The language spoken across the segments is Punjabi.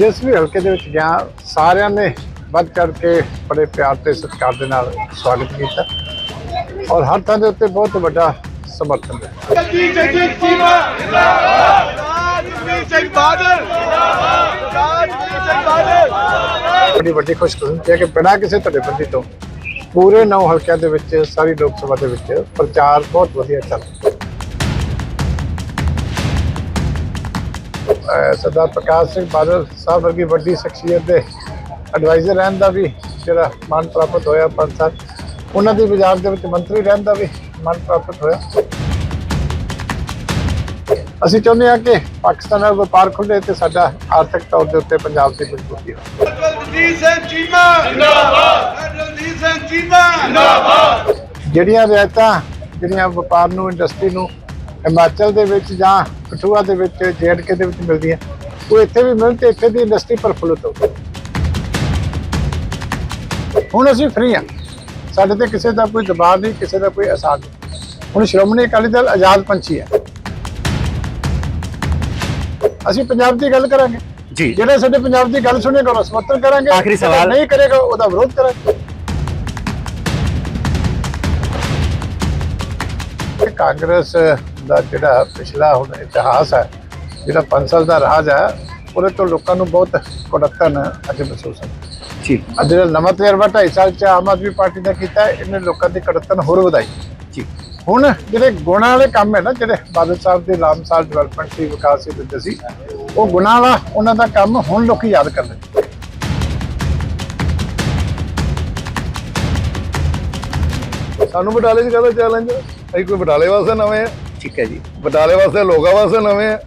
ਜਿਸ ਵੀ ਹਲਕੇ ਦੇ ਵਿੱਚ ਗਿਆ ਸਾਰਿਆਂ ਨੇ ਵੱਧ ਚੜ ਕੇ ਬੜੇ ਪਿਆਰ ਤੇ ਸਤਿਕਾਰ ਦੇ ਨਾਲ ਸਵਾਗਤ ਕੀਤਾ ਔਰ ਹਰ ਥਾਂ ਦੇ ਉੱਤੇ ਬਹੁਤ ਵੱਡਾ ਸਮਰਥਨ ਹੈ ਜਗਜੀਤ ਸਿੰਘ ਚੀਮਾ ਜਿੰਦਾਬਾਦ। ਰਾਜਵੀਰ ਸਿੰਘ ਬਾਦਲ ਜਿੰਦਾਬਾਦ। ਰਾਜਵੀਰ ਸਿੰਘ ਬਾਦਲ। ਬੜੀ ਵੱਡੀ ਖੁਸ਼ਕਿਸਮਤੀ ਹੈ ਕਿ ਬਿਨਾਂ ਕਿਸੇ ਧੜੇਬੰਦੀ ਤੋਂ ਪੂਰੇ ਨੌ ਹਲਕਿਆਂ ਦੇ ਵਿੱਚ ਸਾਰੀ ਲੋਕ ਸਭਾ ਦੇ ਵਿੱਚ ਪ੍ਰਚਾਰ ਬਹੁਤ ਵਧੀਆ ਚੱਲ ਰਿਹਾ। ਸਰਦਾਰ ਪ੍ਰਕਾਸ਼ ਸਿੰਘ ਬਾਦਲ ਸਾਹਿਬ ਵਰਗੀ ਵੱਡੀ ਸ਼ਖਸੀਅਤ ਦੇ ਐਡਵਾਈਜ਼ਰ ਰਹਿਣ ਦਾ ਵੀ ਜਿਹੜਾ ਮਾਨ ਪ੍ਰਾਪਤ ਹੋਇਆ ਪੰਜ ਸਾਲ ਉਹਨਾਂ ਦੀ ਬਾਜ਼ਾਰ ਦੇ ਵਿੱਚ ਮੰਤਰੀ ਰਹਿਣ ਦਾ ਵੀ ਮਾਨ ਪ੍ਰਾਪਤ ਹੋਇਆ। ਅਸੀਂ ਚਾਹੁੰਦੇ ਹਾਂ ਕਿ ਪਾਕਿਸਤਾਨ ਨਾਲ ਵਪਾਰ ਖੁੱਲੇ ਤੇ ਸਾਡਾ ਆਰਥਿਕ ਤੌਰ ਦੇ ਉੱਤੇ ਪੰਜਾਬ ਦੀ ਮਜ਼ਬੂਤੀ ਹੋਵੇ। ਜਗਜੀਤ ਸਿੰਘ ਚੀਮਾ। ਜਿੰਦਾਬਾਦ। ਜਗਜੀਤ ਸਿੰਘ ਚੀਮਾ। ਜਿੰਦਾਬਾਦ। ਜਿਹੜੀਆਂ ਰਿਆਇਤਾਂ ਜਿਹੜੀਆਂ ਵਪਾਰ ਨੂੰ ਇੰਡਸਟਰੀ ਨੂੰ ਹਿਮਾਚਲ ਦੇ ਵਿੱਚ ਜਾਂ ਕਠੂਆ ਦੇ ਵਿੱਚ ਜੇਐਂਡਕੇ ਦੇ ਵਿੱਚ ਮਿਲਦੀਆਂ ਉਹ ਇੱਥੇ ਵੀ ਮਿਲਣ ਤੇ ਇੱਥੇ ਦੀ ਇੰਡਸਟਰੀ ਪ੍ਰਫੁੱਲਤ ਹੋਵੇ ਹੁਣ ਅਸੀਂ ਫ੍ਰੀ ਹਾਂ। ਸਾਡੇ ਤੇ ਕਿਸੇ ਦਾ ਕੋਈ ਦਬਾਅ ਨਹੀਂ ਕਿਸੇ ਦਾ ਕੋਈ ਅਸਾਰ ਨਹੀਂ। ਹੁਣ ਸ਼੍ਰੋਮਣੀ ਅਕਾਲੀ ਦਲ ਆਜ਼ਾਦ ਪੰਛੀ ਹੈ। ਅਸੀਂ ਪੰਜਾਬ ਦੀ ਗੱਲ ਕਰਾਂਗੇ। ਜੀ। ਜਿਹੜੇ ਸਾਡੇ ਪੰਜਾਬ ਦੀ ਗੱਲ ਸੁਣੇਗਾ ਉਹਦਾ ਸਮਰਥਨ ਕਰਾਂਗੇ। ਆਖਰੀ ਸਵਾਲ। ਨਹੀਂ ਕਰੇਗਾ ਉਹਦਾ ਵਿਰੋਧ ਕਰਾਂਗੇ। ਕਾਂਗਰਸ ਦਾ ਜਿਹੜਾ ਪਿਛਲਾ ਹੁਣ ਇਤਿਹਾਸ ਹੈ ਜਿਹੜਾ 5 ਸਾਲ ਦਾ ਰਾਜ ਹੈ ਉਹਦੇ ਤੋਂ ਲੋਕਾਂ ਨੂੰ ਬਹੁਤ ਕੁੜੱਤਨ ਅੱਜ ਮਹਿਸੂਸ ਹੁੰਦਾ ਜੀ। ਅੱਜ ਜਿਹੜਾ ਨਵਾਂ ਤਜਰਬਾ 2.5 ਸਾਲ ਚ ਆਮ ਆਦਮੀ ਪਾਰਟੀ ਨੇ ਕੀਤਾ ਹੈ, ਇਹਨੇ ਲੋਕਾਂ ਦੀ ਕੁੜੱਤਨ ਹੋਰ ਵਧਾਈ। ਜੀ। ਹੁਣ ਜਿਹੜੇ ਗੁਣਾਂ ਵਾਲੇ ਕੰਮ ਹੈ ਨਾ ਜਿਹੜੇ ਬਾਦਲ ਸਾਹਿਬ ਦੇ ਲਾਮਸਾਲ ਡਿਵੈਲਪਮੈਂਟ ਸੀ ਵਿਕਾਸ ਸੀ ਦਿੰਦੇ ਸੀ ਉਹ ਗੁਣਾਂ ਵਾਲਾ ਉਹਨਾਂ ਦਾ ਕੰਮ ਹੁਣ ਲੋਕੀ ਯਾਦ ਕਰਦੇ। ਸਾਨੂੰ ਬਟਾਲੇ 'ਚ ਕਾਹਦਾ ਚੈਲੰਜ ਅਸੀਂ ਕੋਈ ਬਟਾਲੇ ਵਾਸਤੇ ਨਵੇਂ ਆ। ਠੀਕ ਹੈ ਜੀ। ਬਟਾਲੇ ਵਾਸਤੇ ਲੋਕਾਂ ਵਾਸਤੇ ਨਵੇਂ ਆ।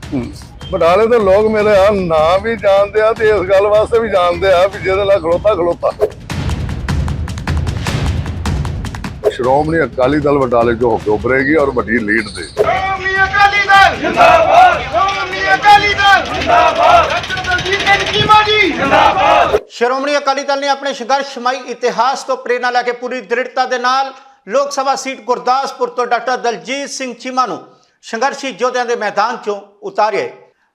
ਬਟਾਲੇ ਦੇ ਲੋਕ ਮੇਰੇ ਆ ਨਾਂ ਵੀ ਜਾਣਦੇ ਆ ਤੇ ਇਸ ਗੱਲ ਵਾਸਤੇ ਵੀ ਜਾਣਦੇ ਆ ਵੀ ਜਿਹਦੇ ਨਾਲ ਖਲੋਤਾ ਖਲੋਤਾ। ਸ਼੍ਰੋਮਣੀ ਅਕਾਲੀ ਦਲ ਬਟਾਲੇ ਜੋ ਹੋ ਕੇ ਉਭਰੇਗੀ ਔਰ ਵੱਡੀ ਲੀਡ ਦੇ ਸ਼੍ਰੋਮਣੀ ਅਕਾਲੀ ਦਲ। ਜਿੰਦਾਬਾਦ। ਸ਼੍ਰੋਮਣੀ ਅਕਾਲੀ ਦਲ। ਜਿੰਦਾਬਾਦ। ਸ਼੍ਰੋਮਣੀ ਅਕਾਲੀ ਦਲ ਨੇ ਆਪਣੇ ਸੰਘਰਸ਼ਮਈ ਇਤਿਹਾਸ ਤੋਂ ਪ੍ਰੇਰਣਾ ਲੈ ਕੇ ਪੂਰੀ ਦ੍ਰਿੜਤਾ ਦੇ ਨਾਲ ਲੋਕ ਸਭਾ ਸੀਟ ਗੁਰਦਾਸਪੁਰ ਤੋਂ ਡਾਕਟਰ ਦਲਜੀਤ ਸਿੰਘ ਚੀਮਾ ਨੂੰ ਸੰਘਰਸ਼ੀ ਯੋਧਿਆਂ ਦੇ ਮੈਦਾਨ 'ਚੋਂ ਉਤਾਰਿਆ।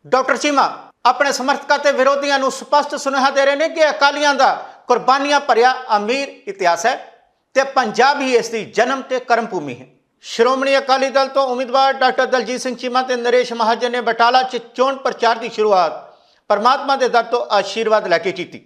ਡਾਕਟਰ ਚੀਮਾ ਆਪਣੇ ਸਮਰਥਕਾਂ ਤੇ ਵਿਰੋਧੀਆਂ ਨੂੰ ਸਪਸ਼ਟ ਸੁਨੇਹਾ ਦੇ ਰਹੇ ਨੇ ਕਿ ਅਕਾਲੀਆਂ ਦਾ ਕੁਰਬਾਨੀਆਂ ਭਰਿਆ ਅਮੀਰ ਇਤਿਹਾਸ ਹੈ ਤੇ ਪੰਜਾਬ ਹੀ ਇਸ ਦੀ ਜਨਮ ਤੇ ਕਰਮ ਭੂਮੀ ਹੈ। ਸ਼੍ਰੋਮਣੀ ਅਕਾਲੀ ਦਲ ਤੋਂ ਉਮੀਦਵਾਰ ਡਾਕਟਰ ਦਲਜੀਤ ਸਿੰਘ ਚੀਮਾ ਤੇ ਨਰੇਸ਼ ਮਹਾਜਨ ਨੇ ਬਟਾਲਾ 'ਚ ਚੋਣ ਪ੍ਰਚਾਰ ਦੀ ਸ਼ੁਰੂਆਤ ਪਰਮਾਤਮਾ ਦੇ ਦਰ ਤੋਂ ਆਸ਼ੀਰਵਾਦ ਲੈ ਕੇ ਕੀਤੀ।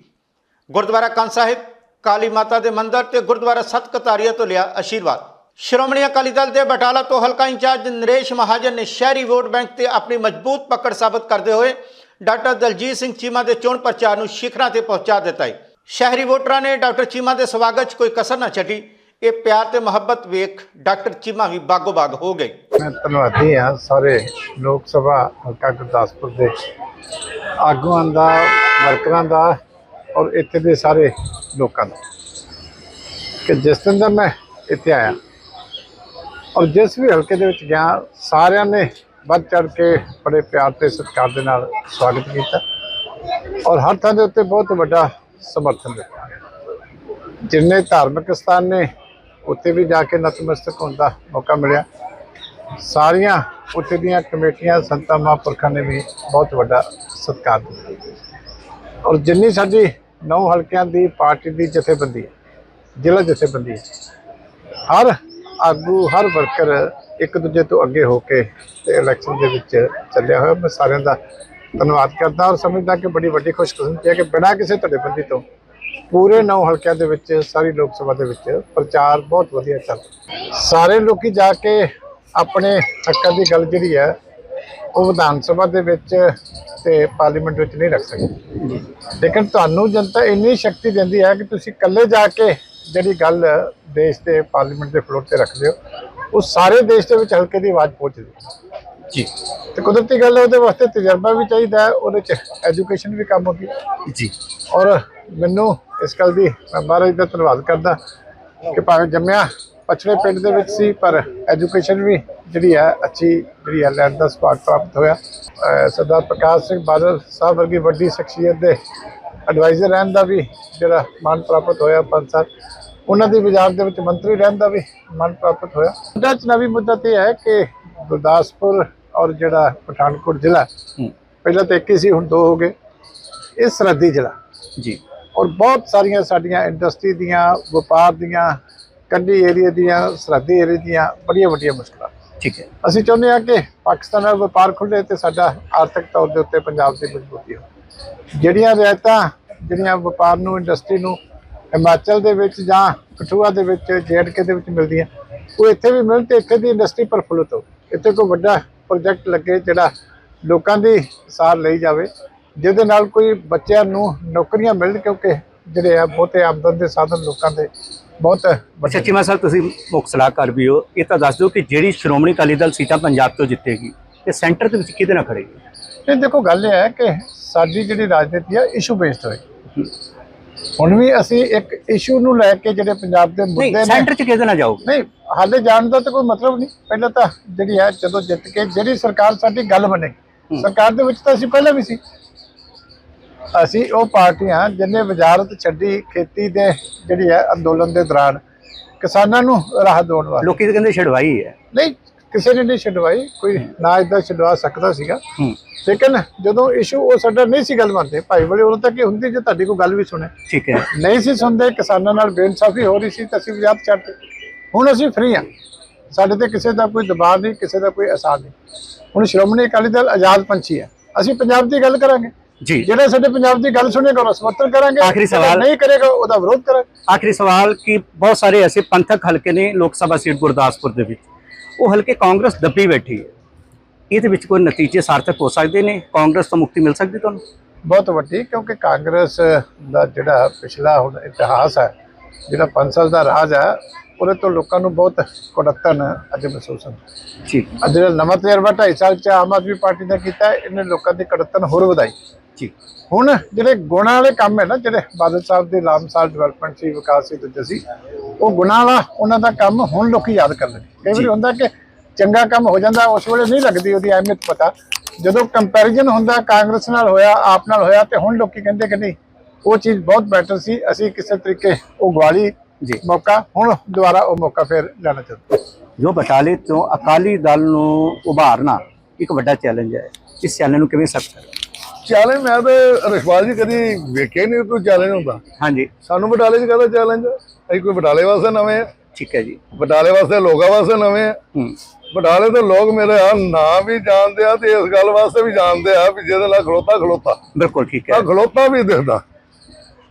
ਗੁਰਦੁਆਰਾ ਕੰਨ ਸਾਹਿਬ ਕਾਲੀ ਮਾਤਾ ਦੇ ਮੰਦਿਰ ਤੇ ਗੁਰਦੁਆਰਾ ਸਤ ਤੋਂ ਲਿਆ ਆਸ਼ੀਰਵਾਦ ਸ਼੍ਰੋਮਣੀ ਅਕਾਲੀ ਦਲ ਦੇ ਬਟਾਲਾ ਤੋਂ ਹਲਕਾ ਇੰਚਾਰਜ ਨਰੇਸ਼ ਮਹਾਜਨ ਨੇ ਸ਼ਹਿਰੀ ਵੋਟ ਬੈਂਕ ਤੇ ਆਪਣੀ ਮਜ਼ਬੂਤ ਪਕੜ ਸਾਬਤ ਕਰਦੇ ਹੋਏ ਡਾਕਟਰ ਦਲਜੀਤ ਸਿੰਘ ਚੀਮਾ ਦੇ ਚੋਣ ਪ੍ਰਚਾਰ ਨੂੰ ਸ਼ਿਖਰਾਂ ਤੇ ਪਹੁੰਚਾ ਦਿੱਤਾ ਹੈ। ਸ਼ਹਿਰੀ ਵੋਟਰਾਂ ਨੇ ਡਾਕਟਰ ਚੀਮਾ ਦੇ ਸਵਾਗਤ 'ਚ ਕੋਈ ਕਸਰ ਨਾ ਛੱਡੀ। ਇਹ ਪਿਆਰ ਤੇ ਮੁਹੱਬਤ ਵੇਖ ਡਾਕਟਰ ਚੀਮਾ ਵੀ ਬਾਗੋ ਬਾਗ ਹੋ ਗਏ। ਮੈਂ ਧੰਨਵਾਦੀ ਹਾਂ ਸਾਰੇ ਲੋਕ ਸਭਾ ਹਲਕਾ ਗੁਰਦਾਸਪੁਰ ਦੇ ਆਗੂਆਂ ਦਾ, ਵਰਕਰਾਂ ਦਾ ਔਰ ਇੱਥੇ ਦੇ ਸਾਰੇ ਲੋਕਾਂ ਦਾ। ਕਿ ਜਿਸ ਦਿਨ ਦਾ ਮੈਂ ਇੱਥੇ ਆਇਆ, ਔਰ ਜਿਸ ਵੀ ਹਲਕੇ ਦੇ ਵਿੱਚ ਗਿਆ, ਸਾਰਿਆਂ ਨੇ ਵੱਧ ਚੜ ਕੇ ਬੜੇ ਪਿਆਰ ਤੇ ਸਤਿਕਾਰ ਦੇ ਨਾਲ ਸਵਾਗਤ ਕੀਤਾ, ਔਰ ਹਰ ਥਾਂ ਦੇ ਉੱਤੇ ਬਹੁਤ ਵੱਡਾ ਸਮਰਥਨ ਦਿੱਤਾ। ਜਿੰਨੇ ਧਾਰਮਿਕ ਸਥਾਨ ਨੇ, ਉੱਥੇ ਵੀ ਜਾ ਕੇ ਨਤਮਸਤਕ ਹੋਣ ਦਾ ਮੌਕਾ ਮਿਲਿਆ। ਸਾਰੀਆਂ ਉੱਥੇ ਦੀਆਂ ਕਮੇਟੀਆਂ, ਸੰਤਾਂ, ਮਹਾਂਪੁਰਖਾਂ ਨੇ ਵੀ ਬਹੁਤ ਵੱਡਾ ਸਤਿਕਾਰ ਦਿੱਤਾ। ਔਰ ਜਿੰਨੀ ਸਾਡੀ ਨੌ ਹਲਕਿਆਂ ਦੀ ਪਾਰਟੀ ਦੀ ਜਥੇਬੰਦੀ ਹੈ, ਜ਼ਿਲ੍ਹਾ ਜਥੇਬੰਦੀ ਹੈ। ਹਰ ਆਗੂ, ਹਰ ਵਰਕਰ ਇੱਕ ਦੂਜੇ ਤੋਂ ਅੱਗੇ ਹੋ ਕੇ ਤੇ ਇਲੈਕਸ਼ਨ ਦੇ ਵਿੱਚ ਚੱਲਿਆ ਹੋਇਆ। ਮੈਂ ਸਾਰਿਆਂ ਦਾ ਧੰਨਵਾਦ ਕਰਦਾ ਔਰ ਸਮਝਦਾ ਕਿ ਬੜੀ ਵੱਡੀ ਖੁਸ਼ਕਿਸਮਤੀ ਹੈ ਕਿ ਬਿਨਾਂ ਕਿਸੇ ਧੜੇਬੰਦੀ ਤੋਂ ਪੂਰੇ ਨੌ ਹਲਕਿਆਂ ਦੇ ਵਿੱਚ, ਸਾਰੀ ਲੋਕ ਸਭਾ ਦੇ ਵਿੱਚ ਪ੍ਰਚਾਰ ਬਹੁਤ ਵਧੀਆ ਚੱਲ ਸਾਰੇ ਲੋਕੀ ਜਾ ਕੇ ਆਪਣੇ ਹੱਕਾਂ ਦੀ ਗੱਲ ਜਿਹੜੀ ਹੈ ਉਹ ਵਿਧਾਨ ਸਭਾ ਦੇ ਵਿੱਚ ਤੇ ਪਾਰਲੀਮੈਂਟ ਵਿੱਚ ਨਹੀਂ ਰੱਖ ਸਕਦੇ। ਲੇਕਿਨ ਤੁਹਾਨੂੰ ਜਨਤਾ ਇੰਨੀ ਸ਼ਕਤੀ ਦਿੰਦੀ ਹੈ ਕਿ ਤੁਸੀਂ ਇਕੱਲੇ ਜਾ ਕੇ ਜਿਹੜੀ ਗੱਲ ਦੇਸ਼ ਦੇ ਪਾਰਲੀਮੈਂਟ ਦੇ ਫਲੋਰ ਤੇ ਰੱਖਦੇ ਹੋ ਉਹ ਸਾਰੇ ਦੇਸ਼ ਦੇ ਵਿੱਚ ਹਲਕੇ ਦੀ ਆਵਾਜ਼ ਪਹੁੰਚਦੀ ਹੈ। ਜੀ। ਤੇ ਕੁਦਰਤੀ ਗੱਲ ਹੈ ਉਹਦੇ ਵਾਸਤੇ ਤਜਰਬਾ ਵੀ ਚਾਹੀਦਾ ਹੈ ਉਹਦੇ ਚ ਐਜੂਕੇਸ਼ਨ ਵੀ ਕੰਮ ਆਉਂਦੀ ਹੈ। ਜੀ। ਔਰ ਮੈਨੂੰ ਇਸ ਗੱਲ ਦੀ ਮੈਂ ਮਹਾਰਾਜ ਦਾ ਧੰਨਵਾਦ ਕਰਦਾ ਕਿ ਭਾਵੇਂ ਜੰਮਿਆ ਪਛੜੇ ਪਿੰਡ ਦੇ ਵਿੱਚ ਸੀ ਪਰ ਐਜੂਕੇਸ਼ਨ ਵੀ ਜਿਹੜੀ ਹੈ ਅੱਛੀ ਜਿਹੜੀ ਹੈ ਲੈਣ ਦਾ ਸਪਾਟ ਪ੍ਰਾਪਤ ਹੋਇਆ। ਸਰਦਾਰ ਪ੍ਰਕਾਸ਼ ਸਿੰਘ ਬਾਦਲ ਸਾਹਿਬ ਵਰਗੀ ਵੱਡੀ ਸ਼ਖਸੀਅਤ ਦੇ ਐਡਵਾਈਜ਼ਰ ਰਹਿਣ ਦਾ ਵੀ ਜਿਹੜਾ ਮਾਨ ਪ੍ਰਾਪਤ ਹੋਇਆ ਪੰਜ ਸਾਲ ਉਹਨਾਂ ਦੀ ਬਾਜ਼ਾਰ ਦੇ ਵਿੱਚ ਮੰਤਰੀ ਰਹਿਣ ਦਾ ਵੀ ਮਾਨ ਪ੍ਰਾਪਤ ਹੋਇਆ। ਮੁੱਦਾ ਚ ਨਵੀਂ ਮੁੱਦਾ ਤੇ ਹੈ ਕਿ ਗੁਰਦਾਸਪੁਰ ਔਰ ਜਿਹੜਾ ਪਠਾਨਕੋਟ ਜ਼ਿਲ੍ਹਾ। ਪਹਿਲਾਂ ਤਾਂ ਇੱਕ ਹੀ ਸੀ ਹੁਣ ਦੋ ਹੋ ਗਏ। ਇਹ ਸਰਹੱਦੀ ਜ਼ਿਲ੍ਹਾ। ਜੀ। ਔਰ ਬਹੁਤ ਸਾਰੀਆਂ ਸਾਡੀਆਂ ਇੰਡਸਟਰੀ ਦੀਆਂ ਵਪਾਰ ਦੀਆਂ ਕੰਢੀ ਏਰੀਆ ਦੀਆਂ ਸਰਹੱਦੀ ਏਰੀਆ ਦੀਆਂ ਬੜੀਆਂ ਵੱਡੀਆਂ ਮੁਸ਼ਕਲਾਂ। ਠੀਕ ਹੈ। ਅਸੀਂ ਚਾਹੁੰਦੇ ਹਾਂ ਕਿ ਪਾਕਿਸਤਾਨ ਨਾਲ ਵਪਾਰ ਖੁੱਲੇ ਤੇ ਸਾਡਾ ਆਰਥਿਕ ਤੌਰ ਦੇ ਉੱਤੇ ਪੰਜਾਬ ਦੀ ਮਜ਼ਬੂਤੀ ਹੋਵੇ। ਜਿਹੜੀਆਂ ਰਿਆਇਤਾਂ, ਜਿਹੜੀਆਂ ਵਪਾਰ ਨੂੰ, ਇੰਡਸਟਰੀ ਨੂੰ ਹਿਮਾਚਲ ਦੇ ਵਿੱਚ ਜਾਂ ਕਠੂਆ ਦੇ ਵਿੱਚ ਜੇਐਂਡਕੇ ਦੇ ਵਿੱਚ ਮਿਲਦੀਆਂ, ਉਹ ਇੱਥੇ ਵੀ ਮਿਲਣ ਤੇ ਇੱਥੇ ਦੀ ਇੰਡਸਟਰੀ ਪ੍ਰਫੁੱਲਤ ਹੋ ਇੱਥੇ ਕੋਈ ਵੱਡਾ ਪ੍ਰੋਜੈਕਟ ਲੱਗੇ ਜਿਹੜਾ ਲੋਕਾਂ ਦੀ ਸਾਰ ਲਈ ਜਾਵੇ, ਜਿਹਦੇ ਨਾਲ ਕੋਈ ਬੱਚਿਆਂ ਨੂੰ ਨੌਕਰੀਆਂ ਮਿਲਣ ਕਿਉਂਕਿ ਜਿਹੜੇ ਆ ਬਹੁਤੇ ਆਮਦਨ ਦੇ ਸਾਧਨ ਲੋਕਾਂ ਦੇ ਬਹੁਤ ਅੱਛਾ ਵੱਡੇ ਚੀਮਾ ਸਾਹਿਬ ਤੁਸੀਂ ਮੁੱਖ ਸਲਾਹਕਾਰ ਵੀ ਹੋ। ਇਹ ਤਾਂ ਦੱਸ ਦਿਓ ਕਿ ਜਿਹੜੀ ਸ਼੍ਰੋਮਣੀ ਅਕਾਲੀ ਦਲ ਸੀਟਾਂ ਪੰਜਾਬ ਤੋਂ ਜਿੱਤੇਗੀ ਤੇ ਸੈਂਟਰ ਦੇ ਵਿੱਚ ਕਿਹਦੇ ਨਾਲ ਖੜੇਗੀ? ਇਹ ਦੇਖੋ ਗੱਲ ਇਹ ਹੈ ਕਿ ਸਾਡੀ ਜਿਹੜੀ ਰਾਜਨੀਤੀ ਆ ਇਸ਼ੂ ਬੇਸਡ ਹੋਏ ਹੁਣ ਵੀ ਅਸੀਂ ਇੱਕ ਇਸ਼ੂ ਨੂੰ ਲੈ ਕੇ ਜਿਹੜੇ ਪੰਜਾਬ ਦੇ ਮੁੱਦੇ ਨਹੀਂ ਨੇ ਸੈਂਟਰ 'ਚ ਕਿਹਦੇ ਨਾਲ ਜਾਓਗੇ? ਨਹੀਂ ਹਾਲੇ ਜਾਣ ਦਾ ਤਾਂ ਕੋਈ ਮਤਲਬ ਨਹੀਂ। ਪਹਿਲਾਂ ਤਾਂ ਜਿਹੜੀ ਹੈ ਜਦੋਂ ਜਿੱਤ ਕੇ ਜਿਹੜੀ ਸਰਕਾਰ ਸਾਡੀ ਗੱਲ ਬਣੇ ਸਰਕਾਰ ਦੇ ਵਿੱਚ ਤਾਂ ਅਸੀਂ ਪਹਿਲਾਂ ਵੀ ਸੀ। ਅਸੀਂ ਉਹ ਪਾਰਟੀਆਂ ਜਿਨੇ ਵਜ਼ਾਰਤ ਛੱਡੀ ਖੇਤੀ ਦੇ ਜਿਹੜੀ ਹੈ ਅੰਦੋਲਨ ਦੇ ਦੌਰਾਨ ਕਿਸਾਨਾਂ ਨੂੰ ਰਾਹ ਦੇਣ ਵਾਸਤੇ। ਲੋਕੀ ਤਾਂ ਕਹਿੰਦੇ ਛਡਵਾਈ ਹੈ। ਨਹੀਂ ਕਿਸੇ ਨੇ ਨਹੀਂ ਛਡਵਾਈ ਕੋਈ ਨਾ ਇਦਾਂ ਛਡਵਾ ਸਕਦਾ ਸੀਗਾ। ਹੂੰ। ਲੇਕਿਨ ਜਦੋਂ ਇਸ਼ੂ ਉਹ ਸਾਡਾ ਨਹੀਂ ਸੀ ਗੱਲ ਮੰਨਦੇ ਭਾਈ ਬੜੇ ਉਦੋਂ ਤੱਕ ਹੀ ਹੁੰਦੀ ਜੇ ਤੁਹਾਡੀ ਕੋਈ ਗੱਲ ਵੀ ਸੁਣੇ। ਠੀਕ ਹੈ। ਨਹੀਂ ਸੀ ਸੁਣਦੇ ਕਿਸਾਨਾਂ ਨਾਲ ਬੇਇਨਸਾਫੀ ਹੋ ਰਹੀ ਸੀ ਤਾਂ ਅਸੀਂ ਵਿਆਪ ਛੱਡ ਹੁਣ ਅਸੀਂ ਫ੍ਰੀ ਹਾਂ। ਸਾਡੇ ਤੇ ਕਿਸੇ ਦਾ ਕੋਈ ਦਬਾਅ ਨਹੀਂ ਕਿਸੇ ਦਾ ਕੋਈ ਅਸਾਰ ਨਹੀਂ। ਹੁਣ ਸ਼੍ਰੋਮਣੀ ਅਕਾਲੀ ਦਲ ਆਜ਼ਾਦ ਪੰਛੀ ਹੈ। ਅਸੀਂ ਪੰਜਾਬ ਦੀ ਗੱਲ ਕਰਾਂਗੇ। ਜੀ। ਜਿਹੜਾ ਸਾਡੇ ਪੰਜਾਬ ਦੀ ਗੱਲ ਸੁਣੇਗਾ ਉਹਦਾ ਸਮਰਥਨ ਕਰਾਂਗੇ। ਆਖਰੀ ਸਵਾਲ। ਨਹੀਂ ਕਰੇਗਾ ਉਹਦਾ ਵਿਰੋਧ ਕਰਾਂਗੇ। ਆਖਰੀ ਸਵਾਲ ਕਿ ਬਹੁਤ ਸਾਰੇ ਐਸੇ ਪੰਥਕ ਹਲਕੇ ਨੇ ਲੋਕ ਸਭਾ ਸੀਟ ਗੁਰਦਾਸਪੁਰ ਦੇ ਵਿੱਚ। ਉਹ ਹਲਕੇ ਕਾਂਗਰਸ ਦੱਬੀ ਬੈਠੀ ਹੈ। ਇਹਦੇ ਵਿੱਚ ਕੋਈ ਨਤੀਜੇ ਸਾਰਥਕ ਹੋ ਸਕਦੇ ਨੇ? ਕਾਂਗਰਸ ਤੋਂ ਮੁਕਤੀ ਮਿਲ ਸਕਦੀ ਤੁਹਾਨੂੰ? ਬਹੁਤ ਵੱਡੀ ਕਿਉਂਕਿ ਕਾਂਗਰਸ ਦਾ ਜਿਹੜਾ ਪਿਛਲਾ ਹੁਣ ਇਤਿਹਾਸ ਹੈ ਜਿਹੜਾ 5 ਸਾਲ ਦਾ ਰਾਜ ਹੈ ਉਹਦੇ ਤੋਂ ਲੋਕਾਂ ਨੂੰ ਬਹੁਤ ਕੁੜੱਤਨ ਅੱਜ ਮਹਿਸੂਸ ਹੁੰਦਾ ਠੀਕ ਅੱਜ ਜਿਹੜਾ ਨਵਾਂ ਤਜਰਬਾ 2.5 ਸਾਲ ਚ ਆਮ ਆਦਮੀ ਪਾਰਟੀ ਨੇ ਕੀਤਾ ਇਹਨੇ ਲੋਕਾਂ ਦੀ ਕੁੜੱਤਨ ਹੋਰ ਵਧਾਈ। ਜੀ। ਹੁਣ ਜਿਹੜੇ ਗੁਣਾਂ ਵਾਲੇ ਕੰਮ ਹੈ ਨਾ ਜਿਹੜੇ ਬਾਦਲ ਸਾਹਿਬ ਦੇ ਲਾਮਸਾਲ ਡਿਵੈਲਪਮੈਂਟ ਸੀ ਵਿਕਾਸ ਸੀ ਦੂਜੇ ਸੀ ਉਹ ਗੁਣਾਂ ਵਾਲਾ ਉਹਨਾਂ ਦਾ ਕੰਮ ਹੁਣ ਲੋਕੀ ਯਾਦ ਕਰ ਲੈਂਦੇ ਕਈ ਵਾਰੀ ਹੁੰਦਾ ਕਿ ਚੰਗਾ ਕੰਮ ਹੋ ਜਾਂਦਾ ਉਸ ਵੇਲੇ ਨਹੀਂ ਲੱਗਦੀ ਉਹਦੀ ਅਹਿਮੀਅਤ ਪਤਾ। ਜਦੋਂ ਕੰਪੈਰੀਜ਼ਨ ਹੁੰਦਾ ਕਾਂਗਰਸ ਨਾਲ ਹੋਇਆ ਆਪ ਨਾਲ ਹੋਇਆ ਤੇ ਹੁਣ ਲੋਕੀ ਕਹਿੰਦੇ ਕਿ ਨਹੀਂ ਉਹ ਚੀਜ਼ ਬਹੁਤ ਬੈਟਰ ਸੀ ਅਸੀਂ ਕਿਸੇ ਤਰੀਕੇ ਉਹ ਗਵਾਲੀ ਜੀ। ਮੌਕਾ ਹੁਣ ਦੁਬਾਰਾ ਉਹ ਮੌਕਾ ਫਿਰ ਲੈਣਾ ਚਾਹੁੰਦੇ ਜੋ ਬਟਾਲੇ ਤੋਂ ਅਕਾਲੀ ਦਲ ਨੂੰ ਉਭਾਰਨਾ ਇੱਕ ਵੱਡਾ ਚੈਲੰਜ ਹੈ। ਇਸ ਚੈਲੰਜ ਨੂੰ ਕਿਵੇਂ ਸਖਤ ਕਰਨਾ ਚੈਲੰਜ ਮੈਂ ਤੇ ਰਿਸ਼ਪਾਲ ਜੀ ਕਦੀ ਵੇਖਿਆ ਨਹੀਂ ਕੋਈ ਚੈਲੰਜ ਹੁੰਦਾ। ਹਾਂਜੀ। ਸਾਨੂੰ ਬਟਾਲੇ 'ਚ ਕਹਦਾ ਚੈਲੰਜ ਅਸੀਂ ਕੋਈ ਬਟਾਲੇ ਵਾਸਤੇ ਨਵੇਂ ਆ। ਠੀਕ ਹੈ ਜੀ। ਬਟਾਲੇ ਵਾਸਤੇ ਲੋਕਾਂ ਵਾਸਤੇ ਨਵੇਂ ਆ। ਬਟਾਲੇ ਦੇ ਲੋਕ ਮੇਰੇ ਆ ਨਾਂ ਵੀ ਜਾਣਦੇ ਆ ਤੇ ਇਸ ਗੱਲ ਵਾਸਤੇ ਵੀ ਜਾਣਦੇ ਆ ਵੀ ਜਿਹਦੇ ਨਾਲ ਖਲੋਤਾ ਖਲੋਤਾ। ਬਿਲਕੁਲ ਠੀਕ ਆ ਹੈ ਖਲੋਤਾ ਵੀ ਦਿਖਦਾ।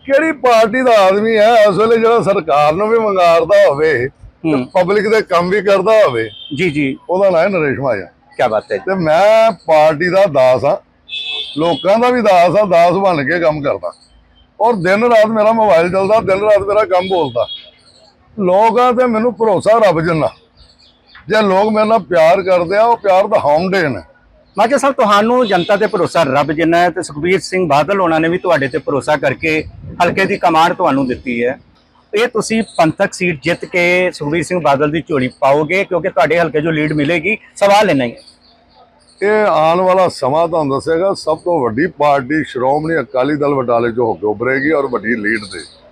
ਕਿਹੜੀ ਪਾਰਟੀ ਦਾ ਆਦਮੀ ਹੈ ਇਸ ਵੇਲੇ ਜਿਹੜਾ ਸਰਕਾਰ ਨੂੰ ਵੀ ਮੰਗਾਰਦਾ ਹੋਵੇ। ਪਬਲਿਕ ਦੇ ਕੰਮ ਵੀ ਕਰਦਾ ਹੋਵੇ। ਜੀ ਜੀ। ਉਹਦਾ ਨਾਂ ਹੈ ਨਰੇਸ਼ ਮਾਇਆ ਕੀ ਬਾਤ ਹੈ। ਤੇ ਮੈਂ ਪਾਰਟੀ ਦਾ ਦਾਸ ਆ ਲੋਕਾਂ ਦਾ ਵੀ ਦਾਸ ਆ, ਦਾਸ ਬਣ ਕੇ ਕੰਮ ਕਰਦਾ। ਔਰ ਦਿਨ ਰਾਤ ਮੇਰਾ ਮੋਬਾਈਲ ਚੱਲਦਾ, ਦਿਨ ਰਾਤ ਮੇਰਾ ਕੰਮ ਬੋਲਦਾ। ਲੋਕਾਂ ਤੇ ਮੈਨੂੰ ਭਰੋਸਾ ਰੱਬ ਜਿੰਨਾ। ਜੇ ਲੋਕ ਮੇਰੇ ਨਾਲ ਪਿਆਰ ਕਰਦੇ ਆ, ਉਹ ਪਿਆਰ ਦਾ ਹੌਂਡੇ ਨੇ। ਮਾਝਾ ਸਰ, ਤੁਹਾਨੂੰ ਜਨਤਾ ਤੇ ਭਰੋਸਾ ਰੱਬ ਜਿੰਨਾ ਹੈ ਤੇ ਸੁਖਬੀਰ ਸਿੰਘ ਬਾਦਲ ਉਹਨਾਂ ਨੇ ਵੀ ਤੁਹਾਡੇ ਤੇ ਭਰੋਸਾ ਕਰਕੇ ਹਲਕੇ ਦੀ ਕਮਾਂਡ ਤੁਹਾਨੂੰ ਦਿੱਤੀ ਹੈ। ਇਹ ਤੁਸੀਂ ਪੰਥਕ ਸੀਟ ਜਿੱਤ ਕੇ ਸੁਖਬੀਰ ਸਿੰਘ ਬਾਦਲ ਦੀ ਝੋਲੀ ਪਾਓਗੇ, ਕਿਉਂਕਿ ਤੁਹਾਡੇ ਹਲਕੇ ਜੋ ਲੀਡ ਮਿਲੇਗੀ। ਸਵਾਲ ਲੈਣਾ ਹੀ ਹੈ। ਇਹ ਆਉਣ ਵਾਲਾ ਸਮਾਂ ਤੁਹਾਨੂੰ ਦੱਸੇਗਾ, ਸਭ ਤੋਂ ਵੱਡੀ ਪਾਰਟੀ ਸ਼੍ਰੋਮਣੀ ਅਕਾਲੀ ਦਲ ਬਟਾਲੇ ਜੋ ਹੋ ਕੇ ਉਭਰੇਗੀ ਔਰ ਵੱਡੀ ਲੀਡ ਦੇ